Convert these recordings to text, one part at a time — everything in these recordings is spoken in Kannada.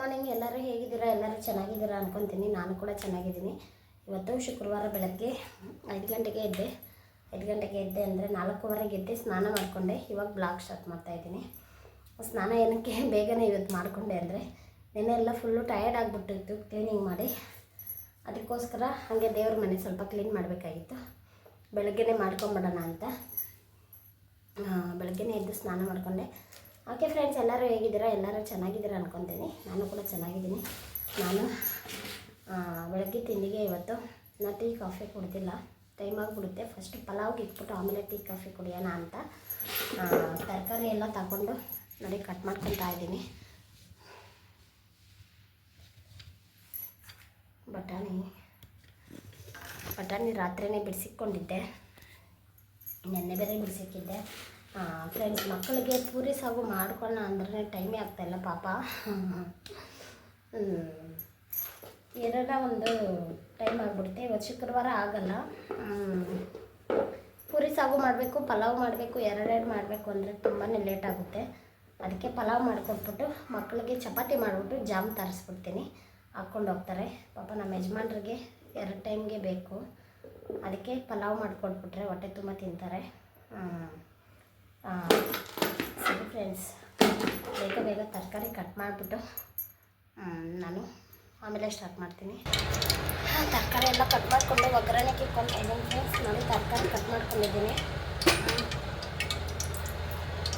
ಮಾರ್ನಿಂಗ್ ಎಲ್ಲರೂ ಹೇಗಿದ್ದೀರಾ, ಎಲ್ಲರೂ ಚೆನ್ನಾಗಿದ್ದೀರಾ ಅನ್ಕೊತೀನಿ. ನಾನು ಕೂಡ ಚೆನ್ನಾಗಿದ್ದೀನಿ. ಇವತ್ತು ಶುಕ್ರವಾರ ಬೆಳಗ್ಗೆ ಐದು ಗಂಟೆಗೆ ಎದ್ದೆ. ಐದು ಗಂಟೆಗೆ ಎದ್ದೆ ಅಂದರೆ ನಾಲ್ಕೂವರೆಗೆ ಎದ್ದೆ ಸ್ನಾನ ಮಾಡಿಕೊಂಡೆ. ಇವಾಗ ಬ್ಲಾಗ್ ಸ್ಟಾರ್ಟ್ ಮಾಡ್ತಾಯಿದ್ದೀನಿ ಸ್ನಾನ ಏನಕ್ಕೆ ಬೇಗನೆ ಇವತ್ತು ಮಾಡಿಕೊಂಡೆ ಅಂದರೆ ನೆನೆ ಎಲ್ಲ ಫುಲ್ಲು ಟಯರ್ಡ್ ಆಗಿಬಿಟ್ಟಿತ್ತು ಕ್ಲೀನಿಂಗ್ ಮಾಡಿ. ಅದಕ್ಕೋಸ್ಕರ ಹಾಗೆ ದೇವ್ರ ಮನೆ ಸ್ವಲ್ಪ ಕ್ಲೀನ್ ಮಾಡಬೇಕಾಗಿತ್ತು. ಬೆಳಗ್ಗೆನೇ ಮಾಡ್ಕೊಂಬಿಡೋಣ ಅಂತ. ಬೆಳಗ್ಗೆನೆ ಎದ್ದು ಸ್ನಾನ ಮಾಡಿಕೊಂಡೆ. ಓಕೆ ಫ್ರೆಂಡ್ಸ್, ಎಲ್ಲರೂ ಹೇಗಿದ್ದೀರಾ? ಎಲ್ಲರೂ ಚೆನ್ನಾಗಿದ್ದೀರಾ ಅನ್ಕೊತೀನಿ. ನಾನು ಕೂಡ ಚೆನ್ನಾಗಿದ್ದೀನಿ. ನಾನು ಬೆಳಗ್ಗೆ ತಿಂಡಿಗೆ ಇವತ್ತು ನಾ ಟೀ, ಕಾಫಿ ಕುಡ್ದಿಲ್ಲ. ಟೈಮ್ ಆಗಿಬಿಡುತ್ತೆ. ಫಸ್ಟ್ ಪಲಾವ್ಗೆ ಇಟ್ಬಿಟ್ಟು ಆಮೇಲೆ ಟೀ, ಕಾಫಿ ಕುಡಿಯೋಣ ಅಂತ ತರಕಾರಿ ಎಲ್ಲ ತಗೊಂಡು ನೋಡಿ ಕಟ್ ಮಾಡ್ಕೊತಾ ಇದ್ದೀನಿ. ಬಟಾಣಿ ಬಟಾಣಿ ರಾತ್ರಿನೇ ಬಿಡಿಸಿಕೊಂಡಿದ್ದೆ ನೆನ್ನೆ ಬೇರೆ ಬಿಡಿಸಿಕ್ಕಿದ್ದೆ ಫ್ರೆಂಡ್ಸ್ ಮಕ್ಕಳಿಗೆ ಪೂರಿ ಸಾಗು ಮಾಡ್ಕೊಳ್ಳೋಣ ಅಂದ್ರೆ ಟೈಮೇ ಆಗ್ತಾಯಿಲ್ಲ ಪಾಪ. ಏನಾರ ಒಂದು ಟೈಮ್ ಆಗಿಬಿಡುತ್ತೆ. ಇವತ್ತು ಶುಕ್ರವಾರ ಆಗಲ್ಲ. ಪೂರಿ ಸಾಗು ಮಾಡಬೇಕು ಪಲಾವ್ ಮಾಡಬೇಕು ಎರಡೆರಡು ಮಾಡಬೇಕು ಅಂದರೆ ತುಂಬಾ ಲೇಟ್ ಆಗುತ್ತೆ. ಅದಕ್ಕೆ ಪಲಾವ್ ಮಾಡ್ಕೊಟ್ಬಿಟ್ಟು ಮಕ್ಕಳಿಗೆ ಚಪಾತಿ ಮಾಡಿಬಿಟ್ಟು ಜಾಮ್ ತರಿಸ್ಬಿಡ್ತೀನಿ. ಹಾಕ್ಕೊಂಡು ಹೋಗ್ತಾರೆ. ಪಾಪ ನಮ್ಮ ಯಜಮಾನ್ರಿಗೆ ಎರಡು ಟೈಮ್ಗೆ ಬೇಕು. ಅದಕ್ಕೆ ಪಲಾವ್ ಮಾಡಿಕೊಟ್ಬಿಟ್ರೆ ಹೊಟ್ಟೆ ತುಂಬ ತಿಂತಾರೆ. ಆ, ಸರಿ ಫ್ರೆಂಡ್ಸ್ ಬೇಗ ಬೇಗ ತರಕಾರಿ ಕಟ್ ಮಾಡಿಬಿಟ್ಟು ನಾನು ಆಮೇಲೆ ಸ್ಟಾರ್ಟ್ ಮಾಡ್ತೀನಿ. ತರಕಾರಿ ಎಲ್ಲ ಕಟ್ ಮಾಡಿಕೊಂಡು ಒಗ್ಗರಣೆಗೆ ಇಟ್ಕೊಂಡು ಇದ್ದೀನಿ ಫ್ರೆಂಡ್ಸ್ ನಾನು ತರಕಾರಿ ಕಟ್ ಮಾಡ್ಕೊಂಡಿದ್ದೀನಿ.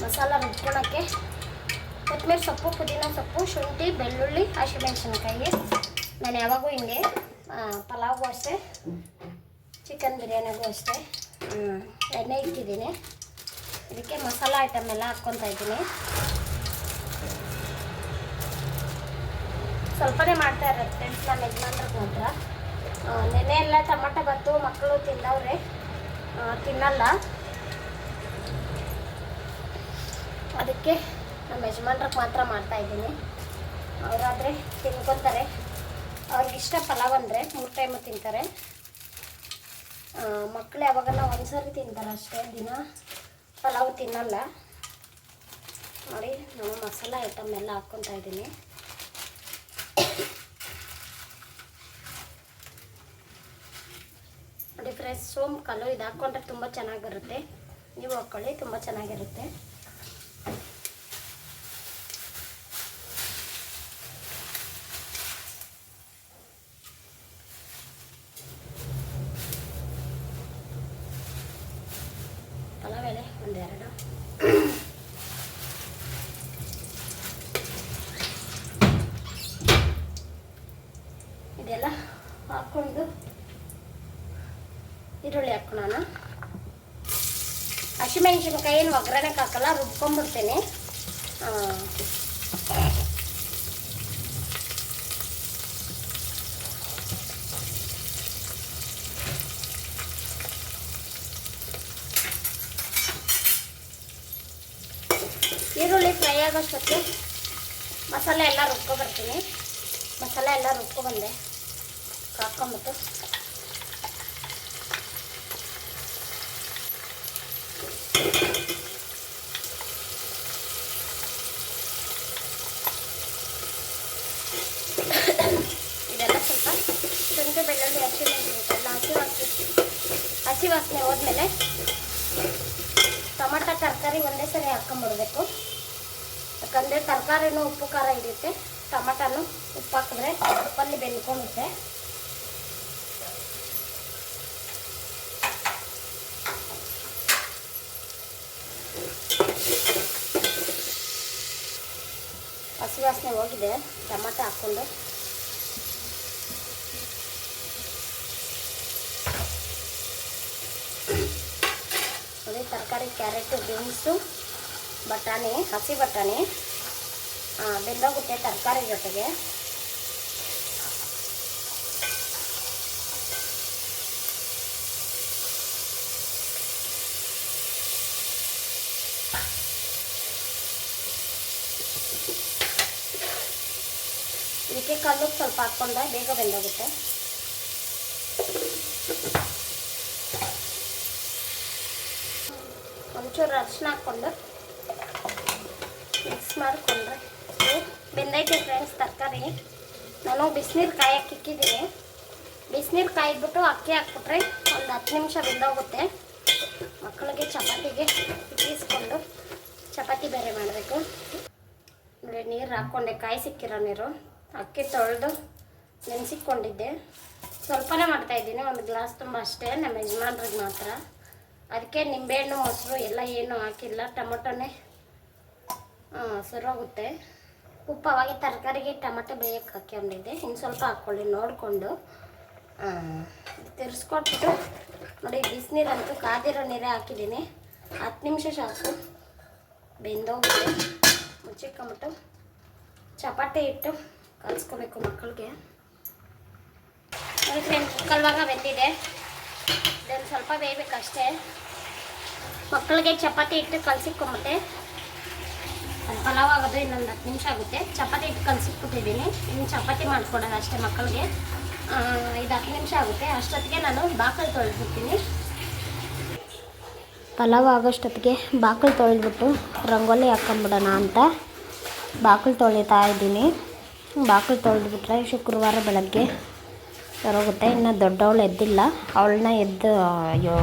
ಮಸಾಲ ರುಬ್ಕೊಳಕ್ಕೆ ಕೊತ್ತಂಬರಿ ಸೊಪ್ಪು, ಪುದೀನ ಸೊಪ್ಪು, ಶುಂಠಿ, ಬೆಳ್ಳುಳ್ಳಿ, ಹಸಿಮೆಣಸಿನಕಾಯಿ. ನಾನು ಯಾವಾಗೂ ಹಿಂಗೆ ಪಲಾವ್ಗೂ ಅಷ್ಟೇ, ಚಿಕನ್ ಬಿರಿಯಾನಿಗೂ ಅಷ್ಟೇ ಎಣ್ಣೆ ಇಟ್ಟಿದ್ದೀನಿ. ಇದಕ್ಕೆ ಮಸಾಲ ಐಟಮ್ ಎಲ್ಲ ಹಾಕ್ಕೊತಾ ಇದ್ದೀನಿ. ಸ್ವಲ್ಪನೇ ಮಾಡ್ತಾ ಇರೋದು ಫ್ರೆಂಡ್ಸ್ ನಮ್ಮ ಯಜಮಾನ್ರಿಗೆ ಮಾತ್ರ. ನೆನೆ ಎಲ್ಲ ಟೊಮಟೊ ಬತ್ತು ಮಕ್ಕಳು ತಿಂದವ್ರೆ. ತಿನ್ನಲ್ಲ. ಅದಕ್ಕೆ ನಮ್ಮ ಯಜಮಾನ್ರಿಗೆ ಮಾತ್ರ ಮಾಡ್ತಾ ಇದ್ದೀನಿ. ಅವರಾದರೆ ತಿನ್ಕೊತಾರೆ. ಅವ್ರಿಗೆ ಇಷ್ಟ ಪಲಾವ್ ಅಂದರೆ ಮೂರು ಟೈಮು ತಿಂತಾರೆ. ಮಕ್ಕಳು ಯಾವಾಗಲ್ಲ ಒಂದ್ಸರಿ ತಿಂತಾರೆ ಅಷ್ಟೇ ದಿನ. ಪಲಾವ್ ತಿನ್ನಲ್ಲ. ನೋಡಿ ನಾನು ಮಸಾಲ ಐಟಮ್ ಎಲ್ಲ ಹಾಕ್ಕೊತಾ ಇದ್ದೀನಿ. ನೋಡಿ ಫ್ರೆಶ್ ಸೋಮ್ ಕಲ್ಲು ಇದು ಹಾಕ್ಕೊಂಡ್ರೆ ತುಂಬ ಚೆನ್ನಾಗಿರುತ್ತೆ. ನೀವು ಹಾಕ್ಕೊಳ್ಳಿ ತುಂಬ ಚೆನ್ನಾಗಿರುತ್ತೆ ಪಲಾವ್ ಎಲೆ ಒಂದೆರಡು ಇದೆಲ್ಲ ಹಾಕ್ಕೊಂಡು ಈರುಳ್ಳಿ ಹಾಕೋಣ ಹಸಿಮೆಣಸಿನ್ಕಾಯಿ ಏನು ಒಗ್ಗರಣೆಗೆ ಹಾಕಲ್ಲ, ರುಬ್ಕೊಂಡ್ಬಿಡ್ತೀನಿ. ಈರುಳ್ಳಿ ಫ್ರೈ ಆಗೋಷ್ಟೊತ್ತಿಗೆ ಮಸಾಲೆ ಎಲ್ಲ ರುಬ್ಕೊಬರ್ತೀನಿ. ಮಸಾಲೆ ಎಲ್ಲ ರುಬ್ಕೊಬಂದೆ. ಹಾಕ್ಕೊಂಬಿಟ್ಟು ಇದೆಲ್ಲ ಸ್ವಲ್ಪ ಶುಂಠಿ ಬೆಳ್ಳುಳ್ಳಿ ಹಸಿ ಎಲ್ಲ ಹಸಿ ವಾಸನೆ ಹಸಿ ವಾಸನೆ ಹೋದ್ಮೇಲೆ ಟೊಮಟ, ತರಕಾರಿ ಒಂದೇ ಸರಿ ಹಾಕೊಂಬಿಡ್ಬೇಕು ಯಾಕಂದರೆ ತರಕಾರಿನೂ ಉಪ್ಪು, ಖಾರ ಇರುತ್ತೆ ಟೊಮಟನೂ ಉಪ್ಪು ಹಾಕಿದ್ರೆ ಉಪ್ಪಲ್ಲಿ ಬೆಂದ್ಕೊಳ್ಳುತ್ತೆ ಹಸಿ ವಾಸನೆ ಹೋಗಿದೆ ಹಾಕ್ಕೊಂಡು. ಅದೇ ತರಕಾರಿ ಕ್ಯಾರೆಟು ಬೀನ್ಸು ಬಟಾಣಿ ಹಸಿ ಬಟಾಣಿ ಬೆಂದೋಗುತ್ತೆ ತರಕಾರಿ ಜೊತೆಗೆ. ಇದಕ್ಕೆ ಸ್ವಲ್ಪ ಹಾಕ್ಕೊಂಡ್ರೆ ಬೇಗ ಬೆಂದೋಗುತ್ತೆ. ಒಂಚೂರು ಅರಿಶಿನ ಹಾಕ್ಕೊಂಡು ಮಿಕ್ಸ್ ಮಾಡಿಕೊಂಡ್ರೆ ಬೆಂದೈತೆ ಫ್ರೆಂಡ್ಸ್ ತರಕಾರಿ. ನಾನು ಬಿಸಿನೀರು ಕಾಯಕ್ಕೆ ಇಕ್ಕಿದ್ದೀನಿ. ಬಿಸಿನೀರು ಕಾಯ್ಬಿಟ್ಟು ಅಕ್ಕಿ ಹಾಕ್ಬಿಟ್ರೆ ಒಂದು ಹತ್ತು ನಿಮಿಷ ಬೆಂದೋಗುತ್ತೆ. ಮಕ್ಕಳಿಗೆ ಚಪಾತಿಗೆ ಇಟ್ಟಿಸ್ಕೊಂಡು ಚಪಾತಿ ಬೇರೆ ಮಾಡಬೇಕು. ನೀರು ಹಾಕ್ಕೊಂಡೆ, ಕಾಯಿ ಸಿಕ್ಕಿರೋ ನೀರು. ಅಕ್ಕಿ ತೊಳೆದು ನೆನೆಸಿಕೊಂಡಿದ್ದೆ ಸ್ವಲ್ಪನೇ ಮಾಡ್ತಾಯಿದ್ದೀನಿ ಒಂದು ಗ್ಲಾಸ್ ತುಂಬ ಅಷ್ಟೇ, ನಮ್ಮ ಯಜಮಾನ್ರಿಗೆ ಮಾತ್ರ. ಅದಕ್ಕೆ ನಿಂಬೆಹಣ್ಣು, ಮೊಸರು ಎಲ್ಲ ಏನು ಹಾಕಿಲ್ಲ, ಟೊಮೊಟೊನೇ ಸರೋಗುತ್ತೆ ಉಪ್ಪು ಅವಾಗ ತರಕಾರಿಗೆ ಟೊಮೊಟೊ ಬೇಯಕ್ಕೆ ಹಾಕ್ಕೊಂಡಿದ್ದೆ. ಇನ್ನು ಸ್ವಲ್ಪ ಹಾಕ್ಕೊಳ್ಳಿ, ನೋಡಿಕೊಂಡು ತಿರ್ಸ್ಕೊಟ್ಬಿಟ್ಟು, ನೋಡಿ, ಬಿಸಿನೀರಂತೂ ಕಾದಿರೋ ನೀರೇ ಹಾಕಿದ್ದೀನಿ. ಹತ್ತು ನಿಮಿಷ ಸಾಕು. ಬೆಂದೋಗಿದೆ ಮುಚ್ಚಿಟ್ಕೊಂಬಿಟ್ಟು, ಚಪಾತಿ ಇಟ್ಟು ಕಲಿಸ್ಕೋಬೇಕು ಮಕ್ಕಳಿಗೆ. ನೋಡಿ ಫ್ರೆಂಡ್ಸ್ ಕಲ್ವಾಗ ಬೆಂದಿದೆ. ಇದನ್ನು ಸ್ವಲ್ಪ ಬೇಯಬೇಕಷ್ಟೇ. ಮಕ್ಕಳಿಗೆ ಚಪಾತಿ ಇಟ್ಟು ಕಲಸಿಕೊಂಬಿಟ್ಟೆ ಅದು ಪಲಾವ್ ಆಗೋದು ಇನ್ನೊಂದು ಹತ್ತು ನಿಮಿಷ ಆಗುತ್ತೆ. ಚಪಾತಿ ಇಟ್ಟು ಕಲಸಿಕ್ಬಿಟ್ಟಿದ್ದೀನಿ ಇನ್ನು ಚಪಾತಿ ಮಾಡ್ಕೊಡೋದು ಅಷ್ಟೇ ಮಕ್ಕಳಿಗೆ. ಇದು ಹತ್ತು ನಿಮಿಷ ಆಗುತ್ತೆ. ಅಷ್ಟೊತ್ತಿಗೆ ನಾನು ಬಾಕಲು ತೊಳೆದ್ಬಿಡ್ತೀನಿ. ಪಲಾವ್ ಆಗೋಷ್ಟೊತ್ತಿಗೆ ಬಾಕಲು ತೊಳೆದ್ಬಿಟ್ಟು ರಂಗೋಲಿ ಹಾಕ್ಕೊಂಬಿಡೋಣ ಅಂತ ಬಾಕಲು ತೊಳಿತಾ ಇದ್ದೀನಿ. ಬಾಕಲು ತೊಳೆದ್ಬಿಟ್ರೆ ಶುಕ್ರವಾರ ಬೆಳಗ್ಗೆ ಸರೋಗುತ್ತೆ ಇನ್ನು ದೊಡ್ಡವಳು ಎದ್ದಿಲ್ಲ. ಅವಳನ್ನ ಎದ್ದು, ಅಯ್ಯೋ,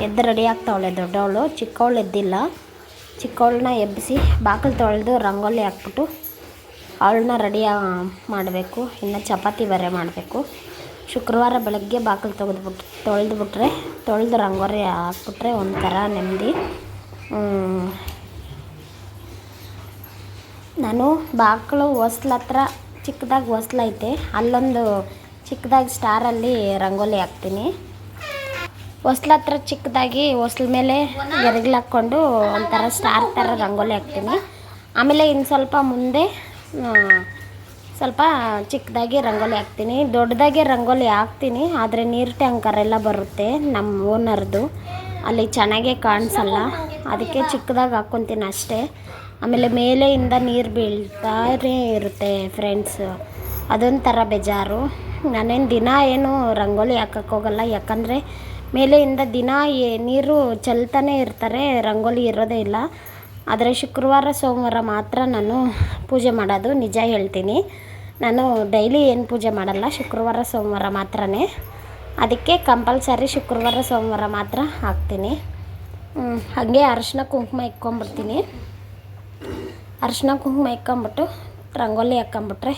ಎದ್ದು ರೆಡಿ ಆಗ್ತಾವಳೆ ದೊಡ್ಡವಳು. ಚಿಕ್ಕವಳು ಎದ್ದಿಲ್ಲ. ಚಿಕ್ಕವಳನ್ನ ಎಬ್ಬಿಸಿ ಬಾಕಲು ತೊಳೆದು ರಂಗೋಲಿ ಹಾಕ್ಬಿಟ್ಟು ಅವಳನ್ನ ರೆಡಿ ಮಾಡಬೇಕು. ಇನ್ನು ಚಪಾತಿ ಬೇರೆ ಮಾಡಬೇಕು. ಶುಕ್ರವಾರ ಬೆಳಗ್ಗೆ ಬಾಕಲು ತೆಗೆದ್ಬಿಟ್ಟು ತೊಳೆದ್ಬಿಟ್ರೆ, ತೊಳೆದು ರಂಗೋಲಿ ಹಾಕ್ಬಿಟ್ರೆ ಒಂಥರ ನೆಮ್ಮದಿ. ನಾನು ಬಾಗಿಲು ಹೊಸ್ಲ ಹತ್ರ ಚಿಕ್ಕದಾಗಿ ಹೊಸ್ಲೈತೆ ಅಲ್ಲೊಂದು ಚಿಕ್ಕದಾಗಿ ಸ್ಟಾರಲ್ಲಿ ರಂಗೋಲಿ ಹಾಕ್ತೀನಿ. ಹೊಸ್ಲ ಹತ್ರ ಚಿಕ್ಕದಾಗಿ ಹೊಸ್ಲ ಮೇಲೆ ಗೆರಗ್ಲು ಹಾಕ್ಕೊಂಡು ಒಂಥರ ಸ್ಟಾರ್ ಥರ ರಂಗೋಲಿ ಹಾಕ್ತೀನಿ. ಆಮೇಲೆ ಇನ್ನು ಸ್ವಲ್ಪ ಮುಂದೆ ಸ್ವಲ್ಪ ಚಿಕ್ಕದಾಗಿ ರಂಗೋಲಿ ಹಾಕ್ತೀನಿ. ದೊಡ್ಡದಾಗಿ ರಂಗೋಲಿ ಹಾಕ್ತೀನಿ, ಆದರೆ ನೀರು ಟ್ಯಾಂಕರ್ ಎಲ್ಲ ಬರುತ್ತೆ ನಮ್ಮ ಓನರ್ದು. ಅಲ್ಲಿ ಚೆನ್ನಾಗೇ ಕಾಣಿಸಲ್ಲ. ಅದಕ್ಕೆ ಚಿಕ್ಕದಾಗಿ ಹಾಕ್ಕೊತೀನಿ ಅಷ್ಟೇ. ಆಮೇಲೆ ಮೇಲೆಯಿಂದ ನೀರು ಬೀಳ್ತಾನೇ ಇರುತ್ತೆ ಫ್ರೆಂಡ್ಸ್ ಅದೊಂಥರ ಬೇಜಾರು. ನಾನೇನು ದಿನ ಏನು ರಂಗೋಲಿ ಹಾಕಕ್ಕೆ ಹೋಗಲ್ಲ. ಯಾಕಂದರೆ ಮೇಲೆಯಿಂದ ದಿನ ಏ- ನೀರು ಚೆಲ್ತಾನೆ ಇರ್ತಾರೆ. ರಂಗೋಲಿ ಇರೋದೇ ಇಲ್ಲ. ಆದರೆ ಶುಕ್ರವಾರ, ಸೋಮವಾರ ಮಾತ್ರ ನಾನು ಪೂಜೆ ಮಾಡೋದು. ನಿಜ ಹೇಳ್ತೀನಿ. ನಾನು ಡೈಲಿ ಏನು ಪೂಜೆ ಮಾಡಲ್ಲ. ಶುಕ್ರವಾರ, ಸೋಮವಾರ ಮಾತ್ರನೇ. ಅದಕ್ಕೆ ಕಂಪಲ್ಸರಿ ಶುಕ್ರವಾರ, ಸೋಮವಾರ ಮಾತ್ರ ಹಾಕ್ತೀನಿ. ಹಾಗೆ ಅರಶಿನ ಕುಂಕುಮ ಇಕ್ಕೊಂಬಿಡ್ತೀನಿ ಅರಿಶಿನ ಕುಂಕುಮ ಇಕ್ಕೊಂಬಿಟ್ಟು, ರಂಗೋಲಿ ಹಾಕ್ಕೊಂಬಿಟ್ರೆ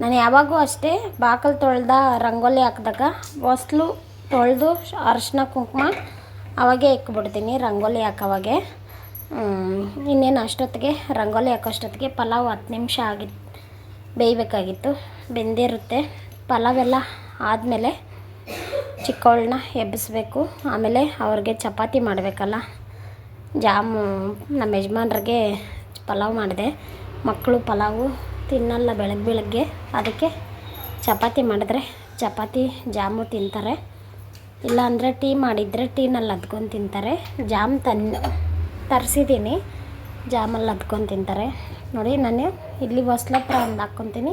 ನಾನು ಯಾವಾಗೂ ಅಷ್ಟೇ ಬಾಕಲು ತೊಳೆದ ರಂಗೋಲಿ ಹಾಕಿದಾಗ ಹೊಸ್ಲು ತೊಳೆದು ಅರಿಶಿನ ಕುಂಕುಮ ಅವಾಗೆ ಇಕ್ಬಿಡ್ತೀನಿ ರಂಗೋಲಿ ಹಾಕೋವಾಗೆ. ಇನ್ನೇನು ಅಷ್ಟೊತ್ತಿಗೆ ರಂಗೋಲಿ ಹಾಕೋಷ್ಟೊತ್ತಿಗೆ ಪಲಾವ್ ಹತ್ತು ನಿಮಿಷ ಆಗಿ ಬೇಯಬೇಕಾಗಿತ್ತು. ಬೆಂದಿರುತ್ತೆ. ಪಲಾವ್ ಎಲ್ಲ ಆದಮೇಲೆ ಚಿಕ್ಕವಳನ್ನ ಎಬ್ಬಿಸ್ಬೇಕು. ಆಮೇಲೆ ಅವ್ರಿಗೆ ಚಪಾತಿ ಮಾಡಬೇಕಲ್ಲ. ಜಾಮು ನಮ್ಮ ಯಜಮಾನ್ರಿಗೆ ಪಲಾವ್ ಮಾಡಿದೆ. ಮಕ್ಕಳು ಪಲಾವು ತಿನ್ನಲ್ಲ ಬೆಳಗ್ಗೆ ಬೆಳಗ್ಗೆ. ಅದಕ್ಕೆ ಚಪಾತಿ ಮಾಡಿದ್ರೆ ಚಪಾತಿ, ಜಾಮು ತಿಂತಾರೆ. ಇಲ್ಲಾಂದರೆ ಟೀ ಮಾಡಿದರೆ ಟೀನಲ್ಲಿ ಅದ್ಕೊಂಡು ತಿಂತಾರೆ. ಜಾಮ್ ತಂದು ತರಿಸಿದ್ದೀನಿ. ಜಾಮಲ್ಲಿ ಅದ್ಕೊಂಡು ತಿಂತಾರೆ. ನೋಡಿ, ನಾನು ಇಲ್ಲಿ ಹೊಸ್ಲ ಹತ್ರ ಒಂದು ಹಾಕ್ಕೊತೀನಿ.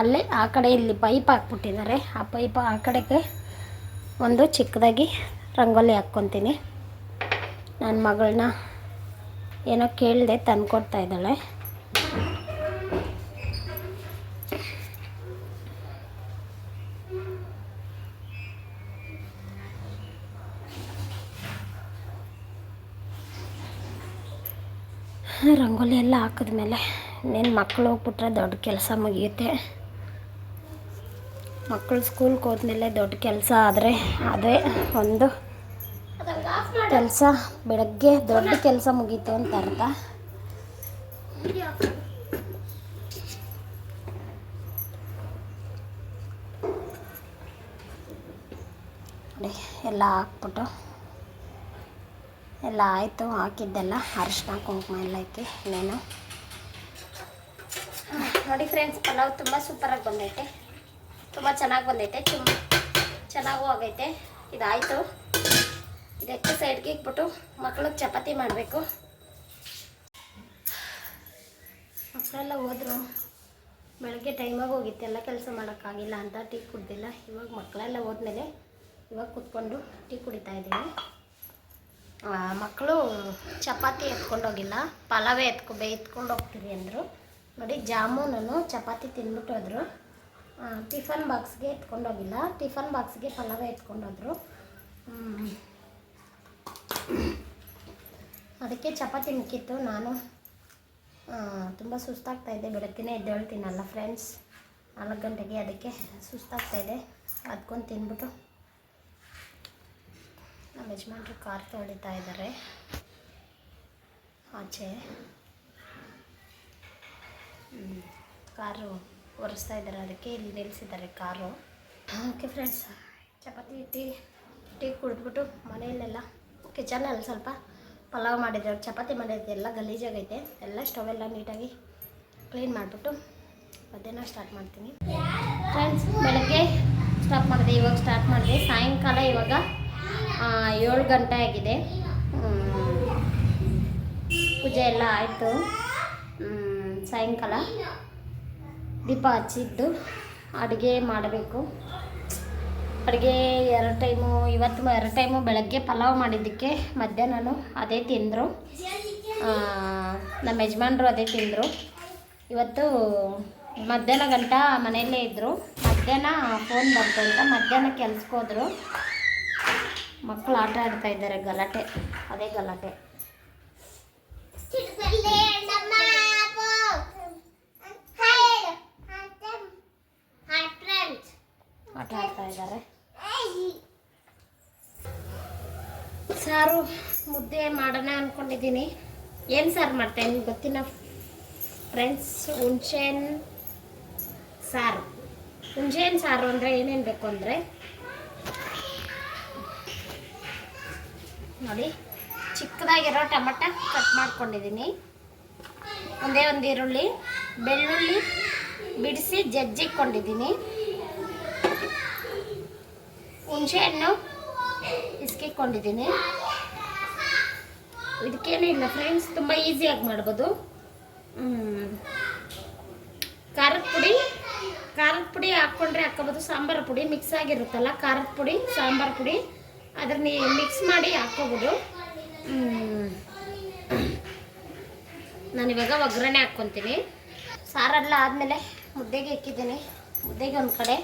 ಅಲ್ಲೇ ಆ ಕಡೆ ಇಲ್ಲಿ ಪೈಪ್ ಹಾಕ್ಬಿಟ್ಟಿದ್ದಾರೆ. ಆ ಪೈಪ್ ಆ ಕಡೆಗೆ ಒಂದು ಚಿಕ್ಕದಾಗಿ ರಂಗೋಲಿ ಹಾಕ್ಕೊತೀನಿ. ನನ್ನ ಮಗಳನ್ನ ಏನೋ ಕೇಳಿದೆ ತಂದ್ಕೊಡ್ತಾ ಇದ್ದಾಳೆ. ರಂಗೋಲಿ ಎಲ್ಲ ಹಾಕಿದ್ಮೇಲೆ ಇನ್ನೇನು ಮಕ್ಕಳು ಹೋಗ್ಬಿಟ್ರೆ ದೊಡ್ಡ ಕೆಲಸ ಮುಗಿಯುತ್ತೆ. ಮಕ್ಕಳು ಸ್ಕೂಲ್ಗೆ ಹೋದ್ಮೇಲೆ ದೊಡ್ಡ ಕೆಲಸ ಆದರೆ ಅದೇ ಒಂದು ಕೆಲಸ ಬೆಳಗ್ಗೆ ದೊಡ್ಡ ಕೆಲಸ ಮುಗೀತು ಅಂತ ಅರ್ಥ. ಎಲ್ಲ ಹಾಕ್ಬಿಟ್ಟು. ಎಲ್ಲ ಆಯಿತು, ಹಾಕಿದ್ದೆಲ್ಲ ಅರಿಶಿನ ಕುಂಕುಮ ಎಲ್ಲ ಐತಿ ಇನ್ನೇನು? ನೋಡಿ ಫ್ರೆಂಡ್ಸ್ ಪಲಾವ್ ತುಂಬ ಸೂಪರಾಗಿ ಬಂದೈತೆ. ತುಂಬ ಚೆನ್ನಾಗಿ ಬಂದೈತೆ, ತುಂಬ ಚೆನ್ನಾಗೂ ಆಗೈತೆ. ಇದಾಯಿತು. ಇದಕ್ಕೆ ಸೈಡ್ಗೆ ಇಕ್ಬಿಟ್ಟು ಮಕ್ಳಿಗೆ ಚಪಾತಿ ಮಾಡಬೇಕು. ಮಕ್ಕಳೆಲ್ಲ ಹೋದ್ರು. ಬೆಳಗ್ಗೆ ಟೈಮಾಗಿ ಹೋಗಿತ್ತು. ಎಲ್ಲ ಕೆಲಸ ಮಾಡೋಕ್ಕಾಗಿಲ್ಲ ಅಂತ ಟೀ ಕುಡ್ದಿಲ್ಲ. ಇವಾಗ ಮಕ್ಕಳೆಲ್ಲ ಹೋದ್ಮೇಲೆ ಇವಾಗ ಕುತ್ಕೊಂಡು ಟೀ ಕುಡಿತಾ ಇದ್ದೀನಿ. ಮಕ್ಕಳು ಚಪಾತಿ ಎತ್ಕೊಂಡೋಗಿಲ್ಲ. ಪಲಾವೇ ಎತ್ಕೊ ಬೇ ಎತ್ಕೊಂಡು ಹೋಗ್ತೀರಿ ಅಂದರು. ನೋಡಿ, ಜಾಮೂನನ್ನು ಚಪಾತಿ ತಿಂದ್ಬಿಟ್ಟು ಹೋದರು. ಟಿಫನ್ ಬಾಕ್ಸ್ಗೆ ಎತ್ಕೊಂಡೋಗಿಲ್ಲ. ಟಿಫನ್ ಬಾಕ್ಸ್ಗೆ ಪಲಾವೇ ಎತ್ಕೊಂಡೋದ್ರು. ಅದಕ್ಕೆ ಚಪಾತಿ ಮಿಕ್ಕಿತ್ತು, ನಾನು ತುಂಬ ಸುಸ್ತಾಗ್ತಾ ಇದೆ, ಬೆಳಗ್ಗೆನೇ ಎದ್ದೇಳ್ತೀನಲ್ಲ ಫ್ರೆಂಡ್ಸ್ ನಾಲ್ಕು ಗಂಟೆಗೆ ಅದಕ್ಕೆ ಸುಸ್ತಾಗ್ತಾ ಇದೆ, ಅದ್ಕೊಂಡು ತಿನ್ಬಿಟ್ಟು ನಮ್ಮ ಯಜಮಾನ್ರು ಕಾರ್ ತೊಳಿತಾ ಇದ್ದಾರೆ ಆಚೆ. ಕಾರು ಒರೆಸ್ತಾ ಇದ್ದಾರೆ ಅದಕ್ಕೆ ಇಲ್ಲಿ ನಿಲ್ಲಿಸಿದ್ದಾರೆ ಕಾರು ಓಕೆ ಫ್ರೆಂಡ್ಸ್ ಚಪಾತಿ, ಟೀ ಟೀ ಕುಡಿದ್ಬಿಟ್ಟು ಮನೆಯಲ್ಲೆಲ್ಲ ಕಿಚನಲ್ಲಿ ಸ್ವಲ್ಪ ಪಲಾವ್ ಮಾಡಿದ್ರು ಚಪಾತಿ ಮಾಡಿದ್ದೆ ಎಲ್ಲ ಗಲೀಜಾಗೈತೆ. ಎಲ್ಲ ಸ್ಟವ್ ಎಲ್ಲ ನೀಟಾಗಿ ಕ್ಲೀನ್ ಮಾಡಿಬಿಟ್ಟು ಮಧ್ಯಾಹ್ನ ಸ್ಟಾರ್ಟ್ ಮಾಡ್ತೀನಿ. ಫ್ರೆಂಡ್ಸ್ ಬೆಳಗ್ಗೆ ಸ್ಟಾಪ್ ಮಾಡಿದೆ, ಇವಾಗ ಸ್ಟಾರ್ಟ್ ಮಾಡಿದೆ. ಸಾಯಂಕಾಲ ಇವಾಗ ಏಳು ಗಂಟೆ ಆಗಿದೆ. ಪೂಜೆ ಎಲ್ಲ ಆಯಿತು. ಸಾಯಂಕಾಲ ದೀಪ ಹಚ್ಚಿದ್ದು ಅಡುಗೆ ಮಾಡಬೇಕು. ಅಡುಗೆ ಎರಡು ಟೈಮು ಇವತ್ತು ಎರಡು ಟೈಮು ಬೆಳಗ್ಗೆ ಪಲಾವ್ ಮಾಡಿದ್ದಕ್ಕೆ ಮಧ್ಯಾಹ್ನ ಅದೇ ತಿಂದರು. ನಮ್ಮ ಯಜಮಾನ್ರು ಅದೇ ತಿಂದರು. ಇವತ್ತು ಮಧ್ಯಾಹ್ನ ಗಂಟ ಮನೆಯಲ್ಲೇ ಇದ್ದರು ಮಧ್ಯಾಹ್ನ ಫೋನ್ ಬಂತು ಅಂತ ಮಧ್ಯಾಹ್ನ ಕೆಲ್ಸಕ್ಕೆ ಹೋದರು. ಮಕ್ಕಳು ಆಟ ಆಡ್ತಾ ಇದ್ದಾರೆ ಗಲಾಟೆ ಅದೇ ಗಲಾಟೆ. ಆಟ ಆಡ್ತಾ ಇದ್ದಾರೆ. ಸಾರು ಮುದ್ದೆ ಮಾಡೋಣ ಅಂದ್ಕೊಂಡಿದ್ದೀನಿ ಏನು ಸಾರು ಮಾಡ್ತೇನೆ ಗೊತ್ತಿನ ಫ್ರೆಂಡ್ಸ್ ಹುಣ್ಸೇನ್ ಸಾರು. ಹುಣ್ಸೇನ್ ಸಾರು ಅಂದರೆ ಏನೇನು ಬೇಕು ಅಂದರೆ? ನೋಡಿ, ಚಿಕ್ಕದಾಗಿರೋ ಟಮಟ ಕಟ್ ಮಾಡ್ಕೊಂಡಿದ್ದೀನಿ. ಒಂದೇ ಒಂದು ಈರುಳ್ಳಿ, ಬೆಳ್ಳುಳ್ಳಿ ಬಿಡಿಸಿ ಜಜ್ಜಿಕೊಂಡಿದ್ದೀನಿ. ಹುಣಸೆಹಣ್ಣು ಇಸ್ಕಿಕೊಂಡಿದ್ದೀನಿ. ಇದಕ್ಕೇನೂ ಇಲ್ಲ ಫ್ರೆಂಡ್ಸ್ ತುಂಬ ಈಸಿಯಾಗಿ ಮಾಡ್ಬೋದು. ಖಾರದ ಪುಡಿ ಖಾರದ ಪುಡಿ ಹಾಕ್ಕೊಂಡ್ರೆ ಹಾಕೋಬೋದು ಸಾಂಬಾರು ಪುಡಿ ಮಿಕ್ಸ್ ಆಗಿರುತ್ತಲ್ಲ, ಖಾರದ ಪುಡಿ, ಸಾಂಬಾರು ಪುಡಿ ಅದನ್ನ ಮಿಕ್ಸ್ ಮಾಡಿ ಹಾಕೋಬೋದು. ನಾನಿವಾಗ ಒಗ್ಗರಣೆ ಹಾಕ್ಕೊತೀನಿ. ಸಾರೆಲ್ಲ ಆದಮೇಲೆ ಮುದ್ದೆಗೆ ಇಕ್ಕಿದ್ದೀನಿ. ಮುದ್ದೆಗೆ ಒಂದು ಕಡೆ.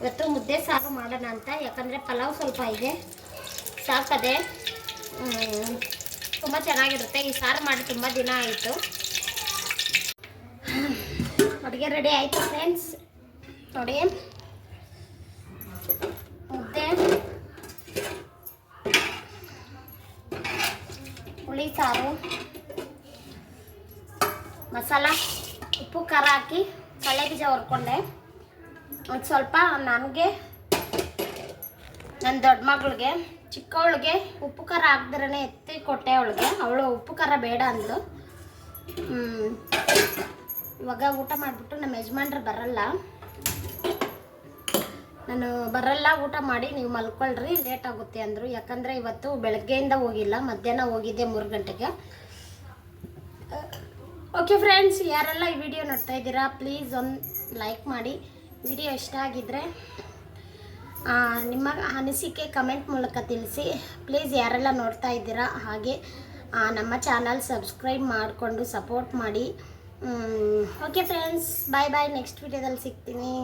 ಇವತ್ತು ಮುದ್ದೆ ಸಾರು ಮಾಡೋಣ ಅಂತ, ಯಾಕಂದರೆ ಪಲಾವ್ ಸ್ವಲ್ಪ ಇದೆ. ಸಾಕದೆ ತುಂಬ ಚೆನ್ನಾಗಿರುತ್ತೆ. ಈ ಸಾರು ಮಾಡಿ ತುಂಬ ದಿನ ಆಯಿತು. ಅಡುಗೆ ರೆಡಿ ಆಯಿತು ಫ್ರೆಂಡ್ಸ್ ನೋಡಿ. ಮುದ್ದೆ. ಹುಳಿ ಸಾರು. ಮಸಾಲ, ಉಪ್ಪು, ಖಾರ ಹಾಕಿ ಕಳೆ ಬೀಜ ಹುರ್ಕೊಂಡೆ. ಒಂದು ಸ್ವಲ್ಪ ನನಗೆ ನನ್ನ ದೊಡ್ಡ ಮಗಳಿಗೆ, ಚಿಕ್ಕವಳಿಗೆ ಉಪ್ಪು ಖಾರ ಹಾಕ್ದ್ರೆ ಎತ್ತಿ ಕೊಟ್ಟೆ ಅವಳಿಗೆ. ಅವಳು ಉಪ್ಪು ಖಾರ ಬೇಡ ಅಂದಳು. ಇವಾಗ ಊಟ ಮಾಡಿಬಿಟ್ಟು ನಮ್ಮ ಯಜಮಾನ್ರು ಬರಲ್ಲ. ನಾನು ಬರಲ್ಲ, ಊಟ ಮಾಡಿ ನೀವು ಮಲ್ಕೊಳ್ರಿ ಲೇಟ್ ಆಗುತ್ತೆ ಅಂದರು. ಯಾಕಂದರೆ ಇವತ್ತು ಬೆಳಗ್ಗೆಯಿಂದ ಹೋಗಿಲ್ಲ, ಮಧ್ಯಾಹ್ನ ಹೋಗಿದ್ದೆ ಮೂರು ಗಂಟೆಗೆ. ಓಕೆ ಫ್ರೆಂಡ್ಸ್ ಯಾರೆಲ್ಲ ಈ ವಿಡಿಯೋ ನೋಡ್ತಾ ಇದ್ದೀರಾ ಪ್ಲೀಸ್ ಒಂದು ಲೈಕ್ ಮಾಡಿ. ವಿಡಿಯೋ ಇಷ್ಟ ಆಗಿದ್ದರೆ ನಿಮ್ಮ ಅನಿಸಿಕೆ ಕಮೆಂಟ್ ಮೂಲಕ ತಿಳಿಸಿ. ಪ್ಲೀಸ್ ಯಾರೆಲ್ಲ ನೋಡ್ತಾ ಇದ್ದೀರಾ ಹಾಗೆ ನಮ್ಮ ಚಾನಲ್ ಸಬ್ಸ್ಕ್ರೈಬ್ ಮಾಡಿಕೊಂಡು ಸಪೋರ್ಟ್ ಮಾಡಿ. Okay friends, bye bye. Next ವಿಡಿಯೋದಲ್ಲಿ ಸಿಗ್ತೀನಿ.